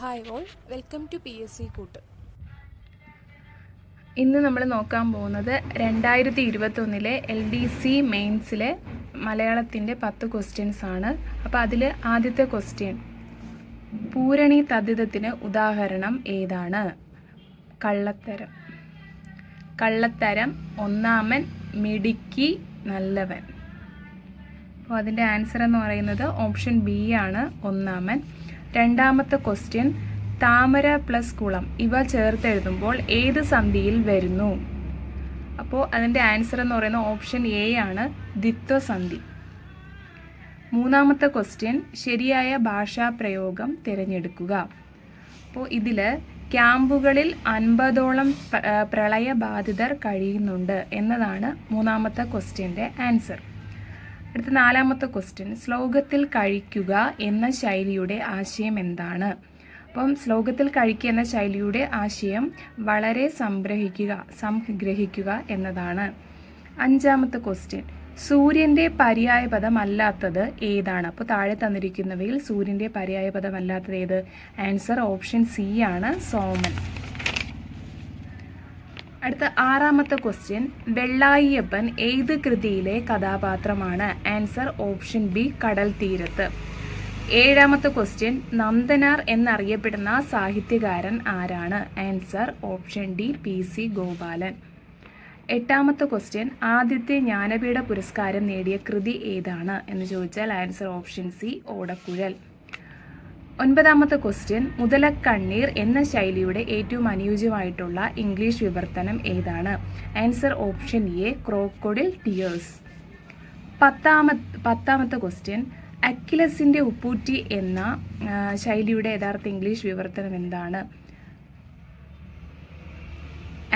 Hi all welcome to P S C കൂട്ട് ഇന്ന് നമ്മൾ നോക്കാൻ പോകുന്നത് രണ്ടായിരത്തി ഇരുപത്തൊന്നിലെ എൽ ഡി സി മെയിൻസിലെ മലയാളത്തിന്റെ പത്ത് ക്വസ്റ്റ്യൻസ് ആണ്. അപ്പോൾ അതിൽ ആദ്യത്തെ ക്വസ്റ്റ്യൻ പൂരണി തദ്ധിതത്തിന് ഉദാഹരണം ഏതാണ്? കള്ളത്തരം. കള്ളത്തരം ഒന്നാമൻ മിടുക്കി നല്ലവൻ. അപ്പോൾ അതിന്റെ ആൻസർ എന്ന് പറയുന്നത് ഓപ്ഷൻ ബി ആണ്. ഒന്നാമൻ രണ്ടാമത്തെ ക്വസ്റ്റ്യൻ താമര പ്ലസ് കുളം. ഇവ ചേർത്ത് എഴുതുമ്പോൾ ഏത് സന്ധിയിൽ വരുന്നു? അപ്പോൾ അതിന്റെ ആൻസർ എന്ന് പറയുന്ന ഓപ്ഷൻ എ ആണ് ദ്വിത്വസന്ധി. മൂന്നാമത്തെ ക്വസ്റ്റ്യൻ ശരിയായ ഭാഷാ പ്രയോഗം തിരഞ്ഞെടുക്കുക. അപ്പോൾ ഇതിൽ ക്യാമ്പുകളിൽ അൻപതോളം പ്ര- പ്രളയബാധിതർ കഴിയുന്നുണ്ട് എന്നതാണ് മൂന്നാമത്തെ ക്വസ്റ്റ്യന്റെ ആൻസർ അടുത്ത നാലാമത്തെ ക്വസ്റ്റ്യൻ ശ്ലോകത്തിൽ കഴിക്കുക എന്ന ശൈലിയുടെ ആശയം എന്താണ്? അപ്പം ശ്ലോകത്തിൽ കഴിക്കുക എന്ന ശൈലിയുടെ ആശയം വളരെ സംഗ്രഹിക്കുക സംഗ്രഹിക്കുക എന്നതാണ്. അഞ്ചാമത്തെ ക്വസ്റ്റ്യൻ സൂര്യന്റെ പര്യായപദമല്ലാത്തത് ഏതാണ്? അപ്പോൾ താഴെ തന്നിരിക്കുന്നവയിൽ സൂര്യന്റെ പര്യായപദമല്ലാത്തത് ഏത്? ആൻസർ ഓപ്ഷൻ സി ആണ് സോമൻ. അടുത്ത ആറാമത്തെ ക്വസ്റ്റ്യൻ വെള്ളായിയപ്പൻ ഏത് കൃതിയിലെ കഥാപാത്രമാണ്? ആൻസർ ഓപ്ഷൻ ബി കടൽ തീരത്ത്. ഏഴാമത്തെ ക്വസ്റ്റ്യൻ നന്ദനാർ എന്നറിയപ്പെടുന്ന സാഹിത്യകാരൻ ആരാണ്? Answer option D P C Gopalan. എട്ടാമത്തെ ക്വസ്റ്റ്യൻ ആദ്യത്തെ ജ്ഞാനപീഠ പുരസ്കാരം നേടിയ കൃതി ഏതാണ്? എന്ന് ചോദിച്ചാൽ ആൻസർ ഓപ്ഷൻ സി ഓടക്കുഴൽ. ഒൻപതാമത്തെ ക്വസ്റ്റ്യൻ മുതലക്കണ്ണീർ എന്ന ശൈലിയുടെ ഏറ്റവും അനുയോജ്യമായിട്ടുള്ള ഇംഗ്ലീഷ് വിവർത്തനം ഏതാണ്? Answer option A crocodile tears പത്താമത്തെ പത്താമത്തെ ക്വസ്റ്റ്യൻ അക്കിലസിന്റെ ഉപ്പൂറ്റി എന്ന ശൈലിയുടെ യഥാർത്ഥ ഇംഗ്ലീഷ് വിവർത്തനം എന്താണ്?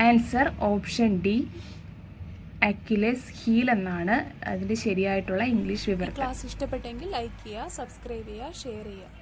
Answer option D Achilles heel എന്നാണ് അതിന്റെ ശരിയായിട്ടുള്ള ഇംഗ്ലീഷ് വിവർത്തനം. ക്ലാസ് ഇഷ്ടപ്പെട്ടെങ്കിൽ ലൈക്ക് ചെയ്യുക സബ്സ്ക്രൈബ് ചെയ്യുക ഷെയർ ചെയ്യുക.